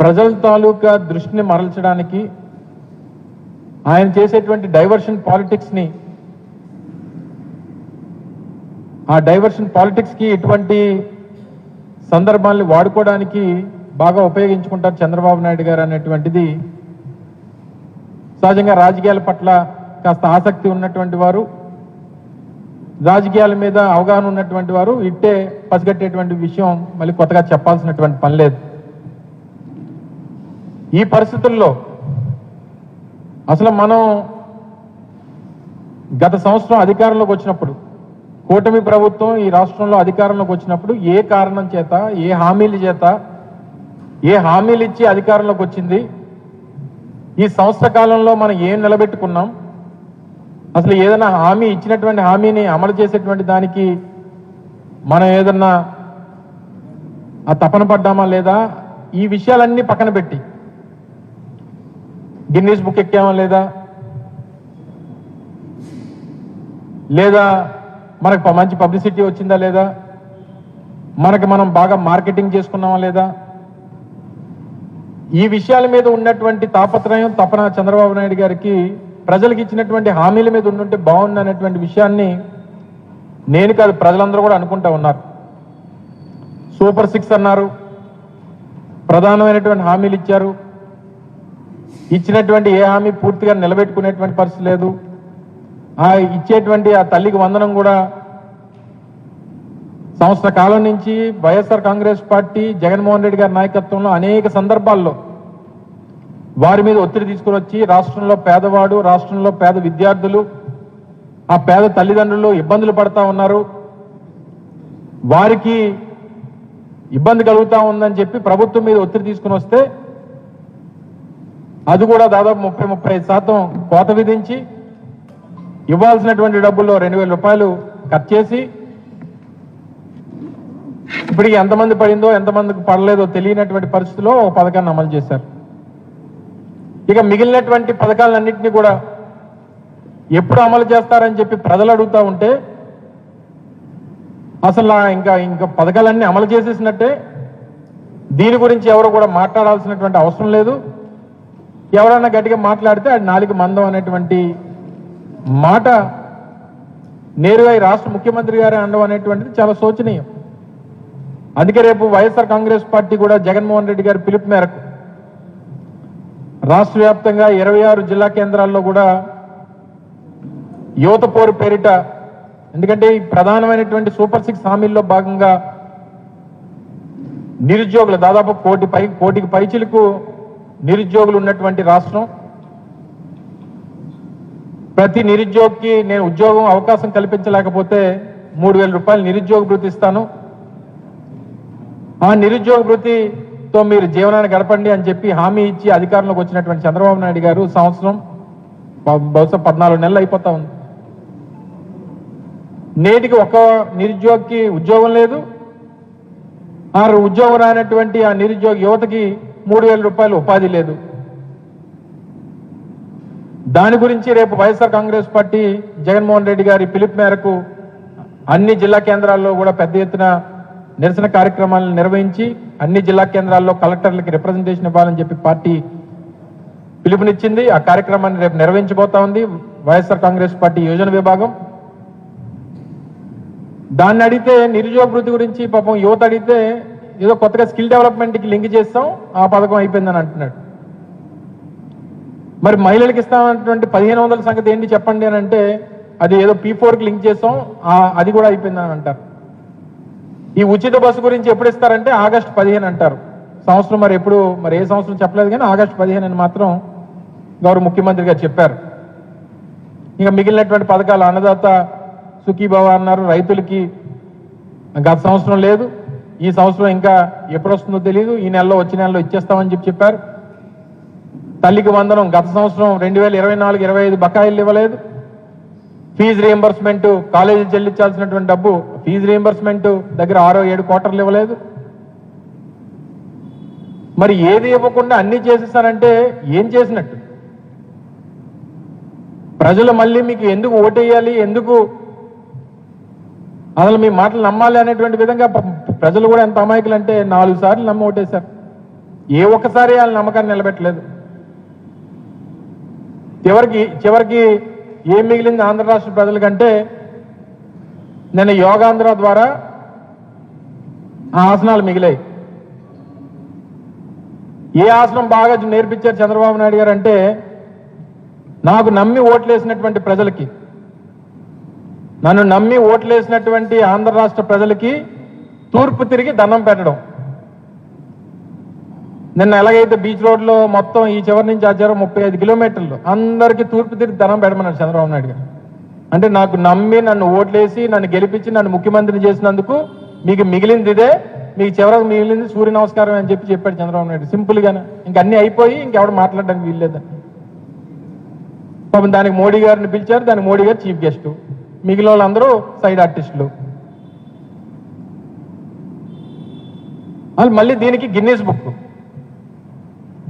ప్రజల తాలూకా దృష్టిని మరల్చడానికి ఆయన చేసేటువంటి డైవర్షన్ పాలిటిక్స్ని ఆ డైవర్షన్ పాలిటిక్స్కి ఇటువంటి సందర్భాల్ని వాడుకోవడానికి బాగా ఉపయోగించుకుంటారు చంద్రబాబు నాయుడు గారు అనేటువంటిది. సహజంగా రాజకీయాల పట్ల కాస్త ఆసక్తి ఉన్నటువంటి వారు రాజకీయాల మీద అవగాహన ఉన్నటువంటి వారు ఇట్టే పసిగట్టేటువంటి విషయం మళ్ళీ కొత్తగా చెప్పాల్సినటువంటి పని లేదు. ఈ పరిస్థితుల్లో అసలు మనం గత సంవత్సరం అధికారంలోకి వచ్చినప్పుడు కూటమి ప్రభుత్వం ఈ రాష్ట్రంలో అధికారంలోకి వచ్చినప్పుడు ఏ కారణం చేత ఏ హామీల చేత ఏ హామీలు ఇచ్చి అధికారంలోకి వచ్చింది? ఈ సంవత్సర కాలంలో మనం ఏం నిలబెట్టుకున్నాం? అసలు ఏదైనా హామీ ఇచ్చినటువంటి హామీని అమలు చేసేటువంటి దానికి మనం ఏదన్నా ఆ తపన పడ్డామా లేదా? ఈ విషయాలన్నీ పక్కన పెట్టి గిన్నీస్ బుక్ ఎక్కామా లేదా? లేదా మనకు మంచి పబ్లిసిటీ వచ్చిందా లేదా? మనకి మనం బాగా మార్కెటింగ్ చేసుకున్నామా లేదా? ఈ విషయాల మీద ఉన్నటువంటి తాపత్రయం తపన చంద్రబాబు నాయుడు గారికి ప్రజలకు ఇచ్చినటువంటి హామీల మీద ఉండుంటే బాగుంది అనేటువంటి విషయాన్ని నేను కాదు ప్రజలందరూ కూడా అనుకుంటా ఉన్నారు. సూపర్ సిక్స్ అన్నారు. ప్రధానమైనటువంటి హామీలు ఇచ్చారు. ఇచ్చినటువంటి ఏ హామీ పూర్తిగా నిలబెట్టుకునేటువంటి పరిస్థితి లేదు. ఆ ఇచ్చేటువంటి ఆ తల్లికి వందనం కూడా సంవత్సర కాలం నుంచి YSR Congress party Jaganmohan Reddy గారి నాయకత్వంలో అనేక సందర్భాల్లో వారి మీద ఒత్తిడి తీసుకుని వచ్చి రాష్ట్రంలో పేదవాడు రాష్ట్రంలో పేద విద్యార్థులు ఆ పేద తల్లిదండ్రులు ఇబ్బందులు పడతా ఉన్నారు. వారికి ఇబ్బంది కలుగుతా ఉందని చెప్పి ప్రభుత్వం మీద ఒత్తిడి తీసుకుని వస్తే అది కూడా దాదాపు ముప్పై ముప్పై ఐదు శాతం కోత విధించి ఇవ్వాల్సినటువంటి డబ్బుల్లో రెండు వేల రూపాయలు కట్ చేసి ఇప్పటికి ఎంతమంది పడిందో ఎంతమందికి పడలేదో తెలియనటువంటి పరిస్థితిలో ఒక పథకాన్ని అమలు చేశారు. ఇక మిగిలినటువంటి పథకాలన్నింటినీ కూడా ఎప్పుడు అమలు చేస్తారని చెప్పి ప్రజలు అడుగుతా ఉంటే అసలు ఇంకా ఇంకా పథకాలన్నీ అమలు చేసేసినట్టే దీని గురించి ఎవరు కూడా మాట్లాడాల్సినటువంటి అవసరం లేదు. ఎవరన్నా గట్టిగా మాట్లాడితే అది నాలుగు మందం అనేటువంటి మాట నేరుగా ఈ రాష్ట్ర ముఖ్యమంత్రి గారే అనడం అనేటువంటిది చాలా శోచనీయం. అందుకే రేపు వైఎస్ఆర్ కాంగ్రెస్ పార్టీ కూడా జగన్మోహన్ రెడ్డి గారి పిలుపు మేరకు రాష్ట్ర వ్యాప్తంగా ఇరవై ఆరు జిల్లా కేంద్రాల్లో కూడా యువత పోరు పేరిట ఎందుకంటే ఈ ప్రధానమైనటువంటి సూపర్ సిక్స్ హామీల్లో భాగంగా నిరుద్యోగులు దాదాపు కోటి పై కోటికి పైచిలకు నిరుద్యోగులు ఉన్నటువంటి రాష్ట్రం. ప్రతి నిరుద్యోగికి నేను ఉద్యోగం అవకాశం కల్పించలేకపోతే మూడు వేల రూపాయలు నిరుద్యోగ భృతి ఇస్తాను. ఆ నిరుద్యోగ భృతితో మీరు జీవనాన్ని గడపండి అని చెప్పి హామీ ఇచ్చి అధికారంలోకి వచ్చినటువంటి చంద్రబాబు నాయుడు గారు సంవత్సరం బహుశా పద్నాలుగు నెలలు అయిపోతా ఉంది. నేటికి ఒక నిరుద్యోగికి ఉద్యోగం లేదు. ఆ ఉద్యోగం రానటువంటి ఆ నిరుద్యోగ యువతకి మూడు వేల రూపాయలు ఉపాధి లేదు. దాని గురించి రేపు YSR Congress party Jaganmohan Reddy గారి పిలుపు మేరకు అన్ని జిల్లా కేంద్రాల్లో కూడా పెద్ద ఎత్తున నిరసన కార్యక్రమాలను నిర్వహించి అన్ని జిల్లా కేంద్రాల్లో కలెక్టర్లకి రిప్రజెంటేషన్ ఇవ్వాలని చెప్పి పార్టీ పిలుపునిచ్చింది. ఆ కార్యక్రమాన్ని రేపు నిర్వహించబోతా ఉంది వైఎస్ఆర్ కాంగ్రెస్ పార్టీ యోజన విభాగం. దాన్ని అడిగితే నిరుద్యోగ గురించి పాపం యువత అడిగితే ఏదో కొత్తగా స్కిల్ డెవలప్మెంట్కి లింక్ చేస్తాం ఆ పథకం అయిపోయిందని అంటున్నాడు. మరి మహిళలకు ఇస్తామన్నటువంటి పదిహేను వందల సంగతి ఏంటి చెప్పండి అని అంటే అది ఏదో పీ ఫోర్కి లింక్ చేస్తాం ఆ అది కూడా అయిపోయిందని అంటారు. ఈ ఉచిత బస్సు గురించి ఎప్పుడు ఇస్తారంటే ఆగస్టు పదిహేను అంటారు. సంవత్సరం మరి ఎప్పుడు మరి ఏ సంవత్సరం చెప్పలేదు కానీ ఆగస్టు పదిహేను అని మాత్రం గౌరవ ముఖ్యమంత్రి గారు చెప్పారు. ఇంకా మిగిలినటువంటి పథకాలు అన్నదాత సుఖీభవ అన్నారు రైతులకి గత సంవత్సరం లేదు ఈ సంవత్సరం ఇంకా ఎప్పుడు వస్తుందో తెలియదు ఈ నెలలో వచ్చే నెలలో ఇచ్చేస్తామని చెప్పి చెప్పారు. తల్లికి వందనం. గత సంవత్సరం రెండు వేల ఇరవై నాలుగు ఇరవై ఐదు బకాయిలు ఇవ్వలేదు. ఫీజు రియంబర్స్మెంట్ కాలేజీ చెల్లించాల్సినటువంటి డబ్బు ఫీజు రియంబర్స్మెంట్ దగ్గర ఆరో ఏడు క్వార్టర్లు ఇవ్వలేదు. మరి ఏది ఇవ్వకుండా అన్ని చేసేసారంటే ఏం చేసినట్టు? ప్రజలు మళ్ళీ మీకు ఎందుకు ఓటేయాలి? ఎందుకు అసలు మీ మాటలు నమ్మాలి అనేటువంటి విధంగా ప్రజలు కూడా ఎంత అమాయకులు అంటే నాలుగు సార్లు నమ్మ ఓటేశారు. ఏ ఒక్కసారి వాళ్ళ నమ్మకాన్ని నిలబెట్టలేదు. చివరికి చివరికి ఏం మిగిలింది ఆంధ్ర రాష్ట్ర ప్రజలకంటే నేను యోగాంధ్ర ద్వారా ఆ ఆసనాలు మిగిలాయి. ఏ ఆసనం బాగా నేర్పించారు చంద్రబాబు నాయుడు గారు అంటే నాకు నమ్మి ఓట్లేసినటువంటి ప్రజలకి నన్ను నమ్మి ఓట్లేసినటువంటి ఆంధ్ర రాష్ట్ర ప్రజలకి తూర్పు తిరిగి దండం పెట్టడం. నిన్న ఎలాగైతే బీచ్ రోడ్లో మొత్తం ఈ చివరి నుంచి ఆ చివరి ముప్పై ఐదు కిలోమీటర్లు అందరికీ తూర్పు తిరిగి దండం పెట్టమన్నాడు చంద్రబాబు నాయుడు గారు. అంటే నాకు నమ్మి నన్ను ఓట్లేసి నన్ను గెలిపించి నన్ను ముఖ్యమంత్రిని చేసినందుకు మీకు మిగిలింది ఇదే మీకు చివరకు మిగిలింది సూర్య నమస్కారం అని చెప్పి చెప్పాడు చంద్రబాబు నాయుడు. సింపుల్గానే ఇంకా ఇంక అన్ని అయిపోయి ఇంకెవడు మాట్లాడడానికి వీల్లేదని పాపం దానికి మోడీ గారిని పిలిచారు దానికి మోడీ గారు చీఫ్ గెస్ట్. మిగిలిన వాళ్ళందరూ సైడ్ ఆర్టిస్టులు. వాళ్ళు మళ్ళీ దీనికి గిన్నీస్ బుక్.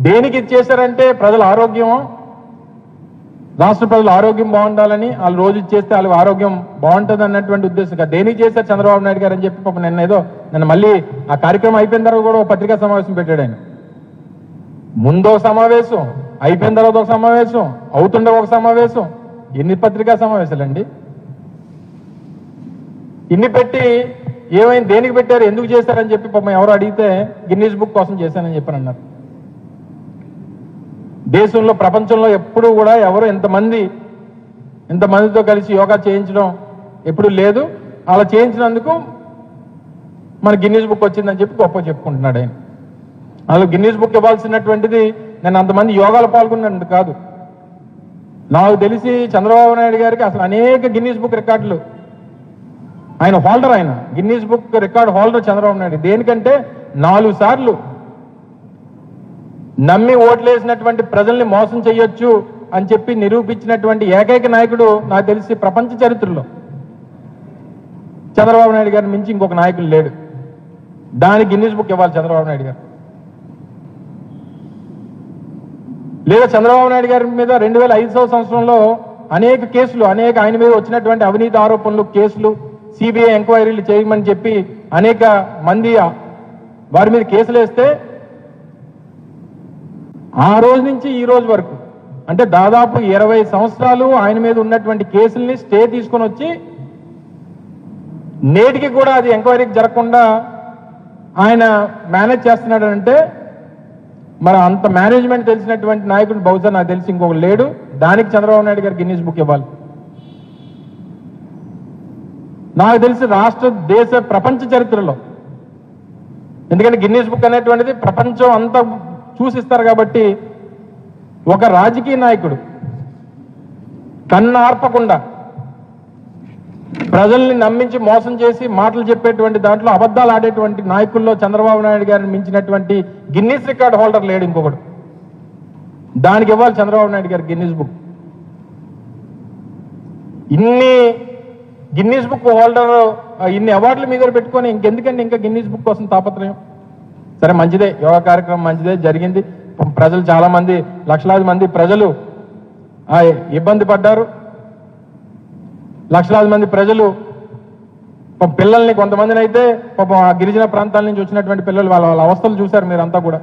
దేనికి ఇచ్చేసారంటే ప్రజల ఆరోగ్యం రాష్ట్ర ప్రజల ఆరోగ్యం బాగుండాలని వాళ్ళు రోజు ఇచ్చేస్తే వాళ్ళ ఆరోగ్యం బాగుంటుంది అన్నటువంటి ఉద్దేశం దేనికి చేశారు చంద్రబాబు నాయుడు గారు అని చెప్పి పాప నిన్న ఏదో నిన్న మళ్ళీ ఆ కార్యక్రమం అయిపోయిన తర్వాత కూడా ఒక పత్రికా సమావేశం పెట్టాడు ఆయన. ముందో సమావేశం అయిపోయిన తర్వాత ఒక సమావేశం అవుతుండే ఒక సమావేశం ఎన్ని పత్రికా సమావేశాలండి? ఇన్ని పెట్టి ఏమైంది? దేనికి పెట్టారు? ఎందుకు చేశారని చెప్పి పాపం ఎవరు అడిగితే గిన్నీస్ బుక్ కోసం చేశానని చెప్పని అన్నారు దేశంలో ప్రపంచంలో ఎప్పుడూ కూడా ఎవరు ఎంతమంది ఇంతమందితో కలిసి యోగా చేయించడం ఎప్పుడు లేదు. అలా చేయించినందుకు మన గిన్నీస్ బుక్ వచ్చిందని చెప్పి గొప్ప చెప్పుకుంటున్నాడు ఆయన. అసలు గిన్నీస్ బుక్ ఇవ్వాల్సినటువంటిది నేను అంతమంది యోగాలు పాల్గొన్నాను కాదు. నాకు తెలిసి చంద్రబాబు నాయుడు గారికి అసలు అనేక గిన్నీస్ బుక్ రికార్డులు ఆయన హోల్డర్ ఆయన. Guinness book record holder Chandrababu Naidu. దేనికంటే నాలుగు సార్లు నమ్మి ఓట్లేసినటువంటి ప్రజల్ని మోసం చేయొచ్చు అని చెప్పి నిరూపించినటువంటి ఏకైక నాయకుడు నాకు తెలిసి ప్రపంచ చరిత్రలో చంద్రబాబు నాయుడు గారిని మించి ఇంకొక నాయకుడు లేడు. దానికి గిన్నీస్ బుక్ ఇవ్వాలి చంద్రబాబు నాయుడు గారు. లేదా చంద్రబాబు నాయుడు గారి మీద రెండు వేల ఐదో సంవత్సరంలో అనేక కేసులు అనేక ఆయన మీద వచ్చినటువంటి అవినీతి ఆరోపణలు కేసులు సిబిఐ ఎంక్వైరీలు చేయమని చెప్పి అనేక మంది వారి మీద కేసులు వేస్తే ఆ రోజు నుంచి ఈ రోజు వరకు అంటే దాదాపు ఇరవై సంవత్సరాలు ఆయన మీద ఉన్నటువంటి కేసుల్ని స్టే తీసుకొని వచ్చి నేటికి కూడా అది ఎంక్వైరీకి జరగకుండా ఆయన మేనేజ్ చేస్తున్నాడు అంటే మరి అంత మేనేజ్మెంట్ తెలిసినటువంటి నాయకుడు బహుశా నాకు తెలిసి ఇంకొక లేడు. దానికి చంద్రబాబు నాయుడు గారు గిన్నీస్ బుక్ ఇవ్వాలి. నాకు తెలిసి రాష్ట్ర దేశ ప్రపంచ చరిత్రలో. ఎందుకంటే గిన్నీస్ బుక్ అనేటువంటిది ప్రపంచం అంతా చూసిస్తారు కాబట్టి ఒక రాజకీయ నాయకుడు కన్ను ఆర్పకుండా ప్రజల్ని నమ్మించి మోసం చేసి మాటలు చెప్పేటువంటి దాంట్లో అబద్ధాలు ఆడేటువంటి నాయకుల్లో చంద్రబాబు నాయుడు గారిని మించినటువంటి గిన్నీస్ రికార్డ్ హోల్డర్ లేడు ఇంకొకడు. దానికి ఇవ్వాలి చంద్రబాబు నాయుడు గారు గిన్నీస్ బుక్ ఇన్ని గిన్నీస్ బుక్ హోల్డర్ ఇన్ని అవార్డులు మీ దగ్గర పెట్టుకొని ఇంకెందుకండి ఇంకా గిన్నీస్ బుక్ కోసం తాపత్రయం? సరే మంచిదే. యోగా కార్యక్రమం మంచిదే జరిగింది. ప్రజలు చాలా మంది లక్షలాది మంది ప్రజలు ఇబ్బంది పడ్డారు. లక్షలాది మంది ప్రజలు పిల్లల్ని కొంతమందిని అయితే పాపం ఆ గిరిజన ప్రాంతాల నుంచి వచ్చినటువంటి పిల్లలు వాళ్ళ వాళ్ళ అవస్థలు చూశారు మీరంతా కూడా.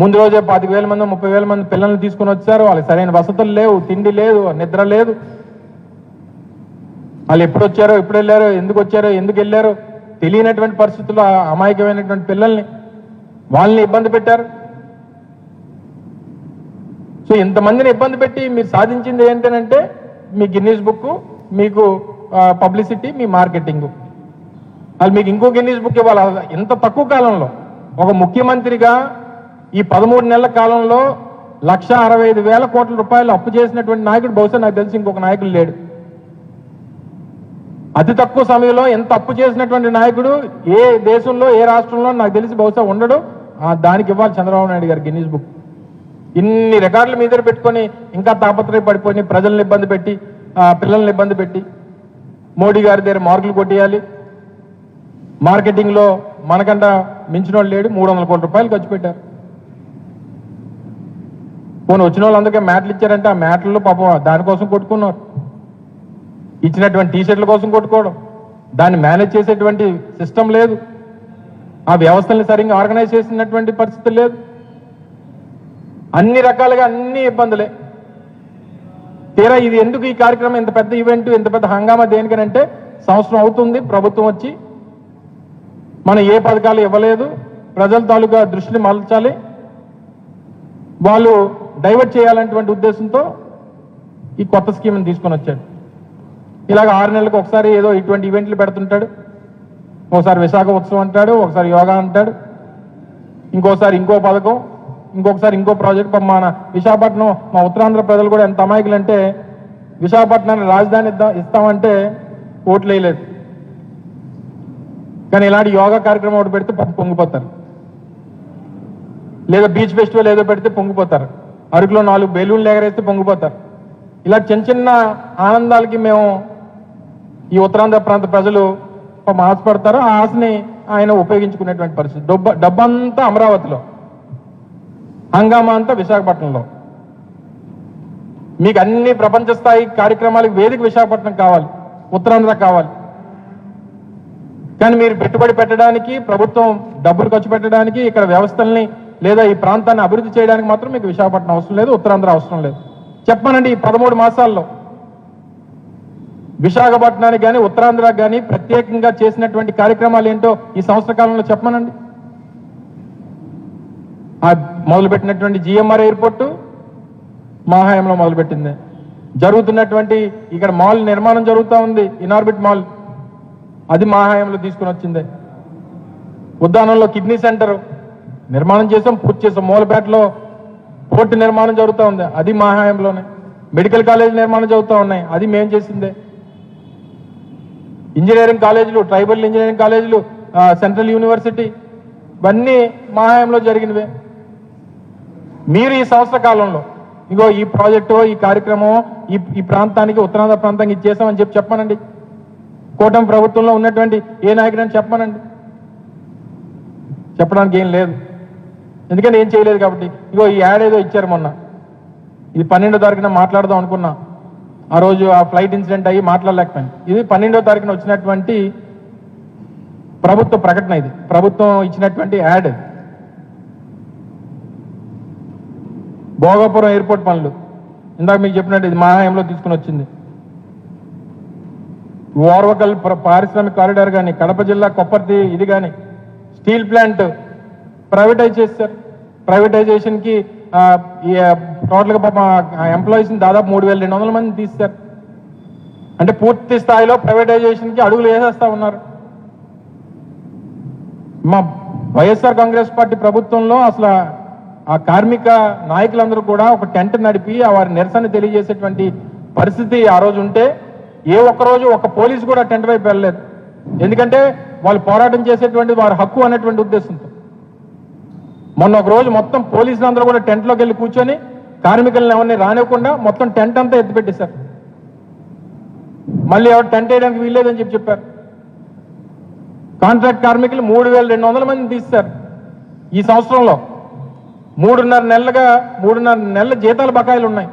ముందు రోజే పాతిక వేల మంది ముప్పై వేల మంది పిల్లల్ని తీసుకొని వచ్చారు. వాళ్ళకి సరైన వసతులు లేవు తిండి లేదు నిద్ర లేదు. వాళ్ళు ఎప్పుడు వచ్చారో ఎప్పుడు వెళ్ళారో ఎందుకు వచ్చారో ఎందుకు వెళ్ళారో తెలియనటువంటి పరిస్థితుల్లో అమాయకమైనటువంటి పిల్లల్ని వాళ్ళని ఇబ్బంది పెట్టారు. సో ఇంతమందిని ఇబ్బంది పెట్టి మీరు సాధించింది ఏంటంటే మీ గిన్నీస్ బుక్ మీకు పబ్లిసిటీ మీ మార్కెటింగ్. అది మీకు ఇంకో గిన్నీస్ బుక్ ఇవ్వాలి. ఇంత తక్కువ కాలంలో ఒక ముఖ్యమంత్రిగా ఈ పదమూడు నెలల కాలంలో లక్ష అరవై ఐదు వేల కోట్ల రూపాయలు అప్పు చేసినటువంటి నాయకుడు బహుశా నాకు తెలిసి ఇంకొక నాయకుడు లేడు. అతి తక్కువ సమయంలో ఎంత అప్పు చేసినటువంటి నాయకుడు ఏ దేశంలో ఏ రాష్ట్రంలో నాకు తెలిసి బహుశా ఉండడు. ఆ, దానికి ఇవ్వాలి చంద్రబాబు నాయుడు గారు గిన్నీస్ బుక్. ఇన్ని రికార్డులు మీ దగ్గర పెట్టుకొని ఇంకా తాపత్రయ పడిపోయి ప్రజల్ని ఇబ్బంది పెట్టి పిల్లల్ని ఇబ్బంది పెట్టి మోడీ గారి దగ్గర మార్కులు కొట్టేయాలి. మార్కెటింగ్లో మనకంట మించిన వాళ్ళు లేడు మూడు వందల కోట్ల రూపాయలు ఖర్చు పెట్టారు. పోనీ వచ్చిన వాళ్ళందరికీ మ్యాట్లు ఇచ్చారంటే ఆ మ్యాట్లలో పాపం దానికోసం కొట్టుకున్నారు. ఇచ్చినటువంటి టీ షర్ట్ల కోసం కొట్టుకోవడం. దాన్ని మేనేజ్ చేసేటువంటి సిస్టమ్ లేదు. ఆ వ్యవస్థల్ని సరిగ్గా ఆర్గనైజ్ చేసినటువంటి పరిస్థితి లేదు. అన్ని రకాలుగా అన్ని ఇబ్బందులే. తీరా ఇది ఎందుకు ఈ కార్యక్రమం ఇంత పెద్ద ఈవెంట్ ఇంత పెద్ద హంగామా దేనికనంటే సంవత్సరం అవుతుంది ప్రభుత్వం వచ్చి మనం ఏ పథకాలు ఇవ్వలేదు ప్రజల తాలూకా దృష్టిని మలచాలి వాళ్ళు డైవర్ట్ చేయాలనేటువంటి ఉద్దేశంతో ఈ కొత్త స్కీమ్ని తీసుకొని వచ్చాడు ఇలాగ ఆరు నెలలకు ఒకసారి ఏదో ఇటువంటి ఈవెంట్లు పెడుతుంటాడు. ఒకసారి విశాఖ ఉత్సవం అంటాడు ఒకసారి యోగా అంటాడు ఇంకోసారి ఇంకో పథకం ఇంకొకసారి ఇంకో ప్రాజెక్ట్ మన విశాఖపట్నం మా ఉత్తరాంధ్ర ప్రజలు కూడా ఎంత అమాయకులు అంటే విశాఖపట్నాన్ని రాజధాని ఇస్తామంటే ఓట్లు వేయలేదు. కానీ ఇలాంటి యోగా కార్యక్రమం ఒకటి పెడితే పొంగిపోతారు. లేదా బీచ్ ఫెస్టివల్ ఏదో పెడితే పొంగిపోతారు. అరకులో నాలుగు బెలూన్లు ఎగరేస్తే పొంగిపోతారు. ఇలా చిన్న చిన్న ఆనందాలకి మేము ఈ ఉత్తరాంధ్ర ప్రాంత ప్రజలు ఆశపడతారో ఆశపడతారు ఆ ఆశని ఆయన ఉపయోగించుకునేటువంటి పరిస్థితి. డబ్బు డబ్బంతా అమరావతిలో హంగామా అంతా విశాఖపట్నంలో. మీకు అన్ని ప్రపంచ స్థాయి కార్యక్రమాలకు వేదిక విశాఖపట్నం కావాలి ఉత్తరాంధ్ర కావాలి. కానీ మీరు పెట్టుబడి పెట్టడానికి ప్రభుత్వం డబ్బులు ఖర్చు పెట్టడానికి ఇక్కడ వ్యవస్థల్ని లేదా ఈ ప్రాంతాన్ని అభివృద్ధి చేయడానికి మాత్రం మీకు విశాఖపట్నం అవసరం లేదు ఉత్తరాంధ్ర అవసరం లేదు. చెప్పానండి ఈ పదమూడు మాసాల్లో. విశాఖపట్నానికి కానీ ఉత్తరాంధ్రకు కానీ ప్రత్యేకంగా చేసినటువంటి కార్యక్రమాలు ఏంటో ఈ సంవత్సర కాలంలో చెప్పమనండి. మొదలుపెట్టినటువంటి జిఎంఆర్ ఎయిర్పోర్టు మా హయాంలో మొదలుపెట్టింది. జరుగుతున్నటువంటి ఇక్కడ మాల్ నిర్మాణం జరుగుతూ ఉంది ఇనార్బిట్ మాల్. అది మా హయాంలో తీసుకుని వచ్చింది. ఉద్దానంలో కిడ్నీ సెంటర్ నిర్మాణం చేసాం పూర్తి చేసాం. మూలపేటలో పోర్టు నిర్మాణం జరుగుతూ ఉంది అది మా హయాంలోనే మెడికల్ కాలేజ్ నిర్మాణం జరుగుతూ ఉన్నాయి అది మేము చేసిందే. ఇంజనీరింగ్ కాలేజీలు ట్రైబల్ ఇంజనీరింగ్ కాలేజీలు సెంట్రల్ యూనివర్సిటీ ఇవన్నీ మా హయాంలో జరిగినవే. మీరు ఈ సంవత్సర కాలంలో ఇగో ఈ ప్రాజెక్టు ఈ కార్యక్రమం ఈ ఈ ప్రాంతానికి ఉత్తరాంధ్ర ప్రాంతానికి ఇచ్చేసామని చెప్పి చెప్పానండి. కూటమి ప్రభుత్వంలో ఉన్నటువంటి ఏ నాయకుడని చెప్పానండి. చెప్పడానికి ఏం లేదు. ఎందుకంటే ఏం చేయలేదు కాబట్టి. ఇగో ఈ యాడ్ ఏదో ఇచ్చారు మొన్న. ఇది పన్నెండో తారీఖున మాట్లాడదాం అనుకున్నా. ఆ రోజు ఆ ఫ్లైట్ ఇన్సిడెంట్ అయ్యి మాట్లాడలేకపోయాను. ఇది పన్నెండో తారీఖున వచ్చినటువంటి ప్రభుత్వ ప్రకటన ఇది. ప్రభుత్వం ఇచ్చినటువంటి యాడ్. భోగాపురం ఎయిర్పోర్ట్ పనులు. ఇందాక మీకు చెప్పినట్టు ఇది మా హయాంలో తీసుకుని వచ్చింది. ఓర్వకల్ పారిశ్రామిక కారిడార్ కానీ కడప జిల్లా కొప్పర్తి ఇది కానీ స్టీల్ ప్లాంట్ ప్రైవేటైజ్ చేశారు. ప్రైవేటైజేషన్కి టోటల్గా పాప ఎంప్లాయీస్ని దాదాపు మూడు వేల రెండు వందల మంది తీస్తారు అంటే పూర్తి స్థాయిలో ప్రైవేటైజేషన్కి అడుగులు వేసేస్తా ఉన్నారు. మా వైఎస్ఆర్ కాంగ్రెస్ పార్టీ ప్రభుత్వంలో అసలు ఆ కార్మిక నాయకులందరూ కూడా ఒక టెంట్ నడిపి వారి నిరసన తెలియజేసేటువంటి పరిస్థితి ఆ రోజు ఉంటే ఏ ఒక్క రోజు ఒక పోలీసు కూడా టెంట్ వైపు వెళ్ళలేదు. ఎందుకంటే వాళ్ళు పోరాటం చేసేటువంటి వారి హక్కు అనేటువంటి ఉద్దేశంతో. మొన్న ఒక రోజు మొత్తం పోలీసులు అందరూ కూడా టెంట్లోకి వెళ్ళి కూర్చొని కార్మికులను ఎవరిని రానివ్వకుండా మొత్తం టెంట్ అంతా ఎత్తిపెట్టేశారు. మళ్ళీ ఎవరు టెంట్ వేయడానికి వీల్లేదని చెప్పి చెప్పారు. కాంట్రాక్ట్ కార్మికులు మూడు వేల రెండు వందల మంది తీస్తారు ఈ సంవత్సరంలో మూడున్నర నెలలుగా మూడున్నర నెలల జీతాల బకాయిలు ఉన్నాయి.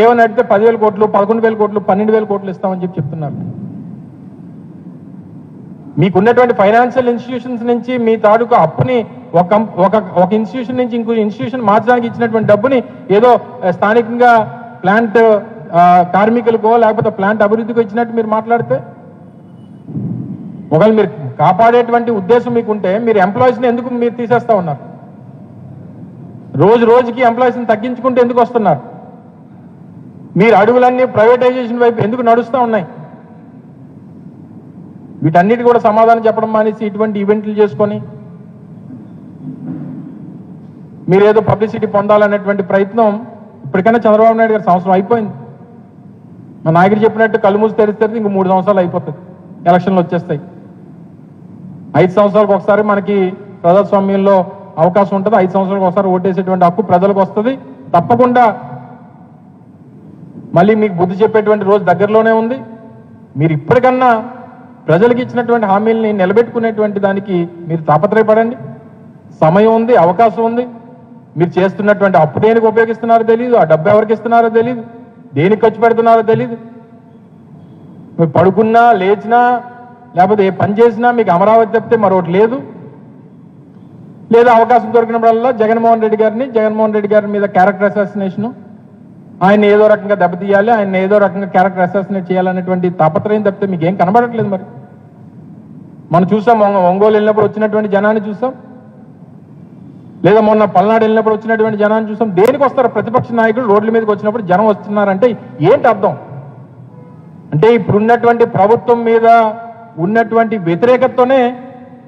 ఏమని అడిగితే పదివేల కోట్లు పదకొండు వేల కోట్లు పన్నెండు వేల కోట్లు ఇస్తామని చెప్పి చెప్తున్నారు. మీకున్నటువంటి ఫైనాన్షియల్ ఇన్స్టిట్యూషన్స్ నుంచి మీ తాలూకు అప్పుని ఒక ఒక ఒక ఇన్స్టిట్యూషన్ నుంచి ఇంకో ఇన్స్టిట్యూషన్ మార్చడానికి ఇచ్చినటువంటి డబ్బుని ఏదో స్థానికంగా ప్లాంట్ కార్మికులకో లేకపోతే ప్లాంట్ అభివృద్ధికి ఇచ్చినట్టు మీరు మాట్లాడితే? ఒకవేళ మీరు కాపాడేటువంటి ఉద్దేశం మీకుంటే మీరు ఎంప్లాయీస్ని ఎందుకు మీరు తీసేస్తా ఉన్నారు? రోజు రోజుకి ఎంప్లాయీస్ని తగ్గించుకుంటే ఎందుకు వస్తున్నారు? మీరు అడుగులన్నీ ప్రైవేటైజేషన్ వైపు ఎందుకు నడుస్తూ ఉన్నాయి? వీటన్నిటి కూడా సమాధానం చెప్పడం మానేసి ఇటువంటి ఈవెంట్లు చేసుకొని మీరేదో పబ్లిసిటీ పొందాలనేటువంటి ప్రయత్నం ఇప్పటికైనా చంద్రబాబు నాయుడు గారి సంవత్సరం అయిపోయింది. మా నాయకుడు చెప్పినట్టు కళ్ళు మూసి తెరిస్తే ఇంక మూడు సంవత్సరాలు అయిపోతుంది ఎలక్షన్లు వచ్చేస్తాయి. ఐదు సంవత్సరాలకు ఒకసారి మనకి ప్రజాస్వామ్యంలో అవకాశం ఉంటుంది. ఐదు సంవత్సరాలకు ఒకసారి ఓటేసేటువంటి హక్కు ప్రజలకు వస్తుంది. తప్పకుండా మళ్ళీ మీకు బుద్ధి చెప్పేటువంటి రోజు దగ్గరలోనే ఉంది. మీరు ఇప్పటికన్నా ప్రజలకు ఇచ్చినటువంటి హామీల్ని నిలబెట్టుకునేటువంటి దానికి మీరు తాపత్రయపడండి. సమయం ఉంది అవకాశం ఉంది. మీరు చేస్తున్నటువంటి అప్పు దేనికి ఉపయోగిస్తున్నారో తెలియదు ఆ డబ్బు ఎవరికి ఇస్తున్నారో తెలియదు దేనికి ఖర్చు పెడుతున్నారో తెలియదు మీరు పడుకున్నా లేచినా లేకపోతే ఏ పని చేసినా మీకు అమరావతి తప్పితే మరొకటి లేదు. లేదా అవకాశం దొరికినప్పుడల్లా జగన్మోహన్ రెడ్డి గారిని జగన్మోహన్ రెడ్డి గారి మీద క్యారెక్టర్ అసాసినేషను ఆయన ఏదో రకంగా దెబ్బతీయాలి ఆయన ఏదో రకంగా క్యారెక్టర్ అసాసినేట్ చేయాలనేటువంటి తాపత్రయం తప్పితే మీకు ఏం కనబడట్లేదు మరి. మనం చూసాం ఒంగోలు వెళ్ళినప్పుడు వచ్చినటువంటి జనాన్ని చూసాం. లేదా మొన్న పల్నాడు వెళ్ళినప్పుడు వచ్చినటువంటి జనాన్ని చూసాం. దేనికి వస్తారు? ప్రతిపక్ష నాయకులు రోడ్ల మీదకి వచ్చినప్పుడు జనం వస్తున్నారంటే ఏంటి అర్థం? అంటే ఇప్పుడున్నటువంటి ప్రభుత్వం మీద ఉన్నటువంటి వ్యతిరేకతతోనే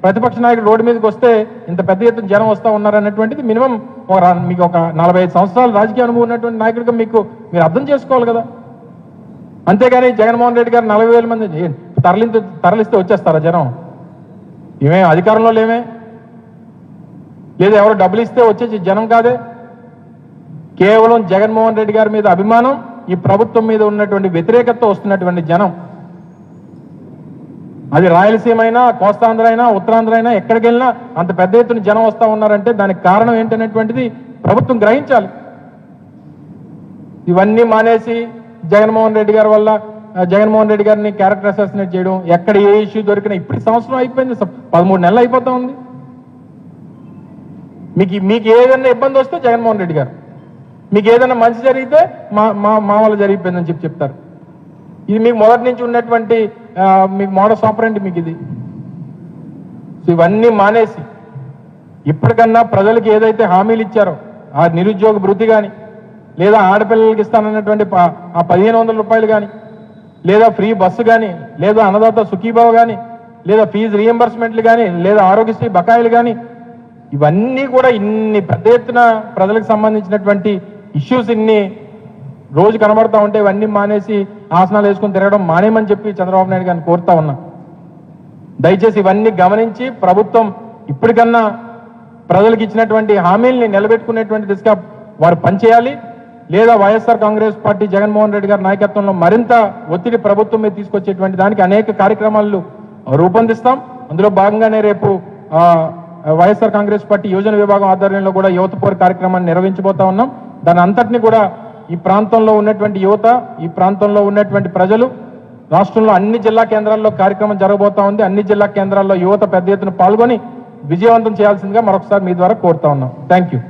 ప్రతిపక్ష నాయకుడు రోడ్డు మీదకి వస్తే ఇంత పెద్ద ఎత్తున జనం వస్తూ ఉన్నారు అన్నటువంటిది మినిమం ఒక మీకు ఒక నలభై ఐదు సంవత్సరాలు రాజకీయ అనుభవం ఉన్నటువంటి నాయకుడిగా మీకు మీరు అర్థం చేసుకోవాలి కదా. అంతేగాని జగన్మోహన్ రెడ్డి గారు నలభై వేల మంది ఏ- తరలింత తరలిస్తే వచ్చేస్తారా జనం? ఇవే అధికారంలో లేమే? లేదా ఎవరు డబ్బులు ఇస్తే వచ్చేసి జనం కాదే? కేవలం జగన్మోహన్ రెడ్డి గారి మీద అభిమానం ఈ ప్రభుత్వం మీద ఉన్నటువంటి వ్యతిరేకతతో వస్తున్నటువంటి జనం. అది రాయలసీమ అయినా కోస్తాంధ్ర అయినా ఉత్తరాంధ్ర అయినా ఎక్కడికి వెళ్ళినా అంత పెద్ద ఎత్తున జనం వస్తూ ఉన్నారంటే దానికి కారణం ఏంటనేటువంటిది ప్రభుత్వం గ్రహించాలి. ఇవన్నీ మానేసి జగన్మోహన్ రెడ్డి గారి వల్ల జగన్మోహన్ రెడ్డి గారిని క్యారెక్టర్ అసాసినేట్ చేయడం ఎక్కడ ఏ ఇష్యూ దొరికినా ఇప్పుడు సంవత్సరం అయిపోయింది పదమూడు నెలలు అయిపోతా ఉంది. మీకు మీకు ఏదైనా ఇబ్బంది వస్తే జగన్మోహన్ రెడ్డి గారు. మీకు ఏదైనా మంచి జరిగితే మా మా మా జరిగిపోయిందని చెప్పి చెప్తారు. ఇది మీకు మొదటి నుంచి ఉన్నటువంటి మీకు మోడల్ ఆపరేంటి మీకు ఇది? సో ఇవన్నీ మానేసి ఇప్పటికన్నా ప్రజలకు ఏదైతే హామీలు ఇచ్చారో ఆ నిరుద్యోగ వృద్ధి కానీ లేదా ఆడపిల్లలకి ఇస్తానన్నటువంటి ఆ పదిహేను వందల రూపాయలు కానీ లేదా ఫ్రీ బస్సు కానీ లేదా అన్నదాత సుఖీభావ కానీ లేదా ఫీజు రియంబర్స్మెంట్లు కానీ లేదా ఆరోగ్యశ్రీ బకాయిలు కానీ ఇవన్నీ కూడా ఇన్ని పెద్ద ఎత్తున ప్రజలకు సంబంధించినటువంటి ఇష్యూస్ ఇన్ని రోజు కనబడతా ఉంటే ఇవన్నీ మానేసి ఆసనాలు వేసుకుని తిరగడం మానేమని చెప్పి చంద్రబాబు నాయుడు గారిని కోరుతా ఉన్నా. దయచేసి ఇవన్నీ గమనించి ప్రభుత్వం ఇప్పటికన్నా ప్రజలకు ఇచ్చినటువంటి హామీల్ని నిలబెట్టుకునేటువంటి దిశగా వారు పనిచేయాలి. లేదా YSR Congress party Jaganmohan Reddy గారి నాయకత్వంలో మరింత ఒత్తిడి ప్రభుత్వం మీద తీసుకొచ్చేటువంటి దానికి అనేక కార్యక్రమాలు రూపొందిస్తాం. అందులో భాగంగానే రేపు వైఎస్ఆర్ కాంగ్రెస్ పార్టీ యోజన విభాగం ఆధ్వర్యంలో కూడా యువత పోరు కార్యక్రమాన్ని నిర్వహించబోతా ఉన్నాం. దాని అంతటిని కూడా ఈ ప్రాంతంలో ఉన్నటువంటి యువత ఈ ప్రాంతంలో ఉన్నటువంటి ప్రజలు రాష్ట్రంలో అన్ని జిల్లా కేంద్రాల్లో కార్యక్రమం జరగబోతా ఉంది. అన్ని జిల్లా కేంద్రాల్లో యువత పెద్ద ఎత్తున పాల్గొని విజయవంతం చేయాల్సిందిగా మరొకసారి మీ ద్వారా కోరుతా ఉన్నాం. Thank you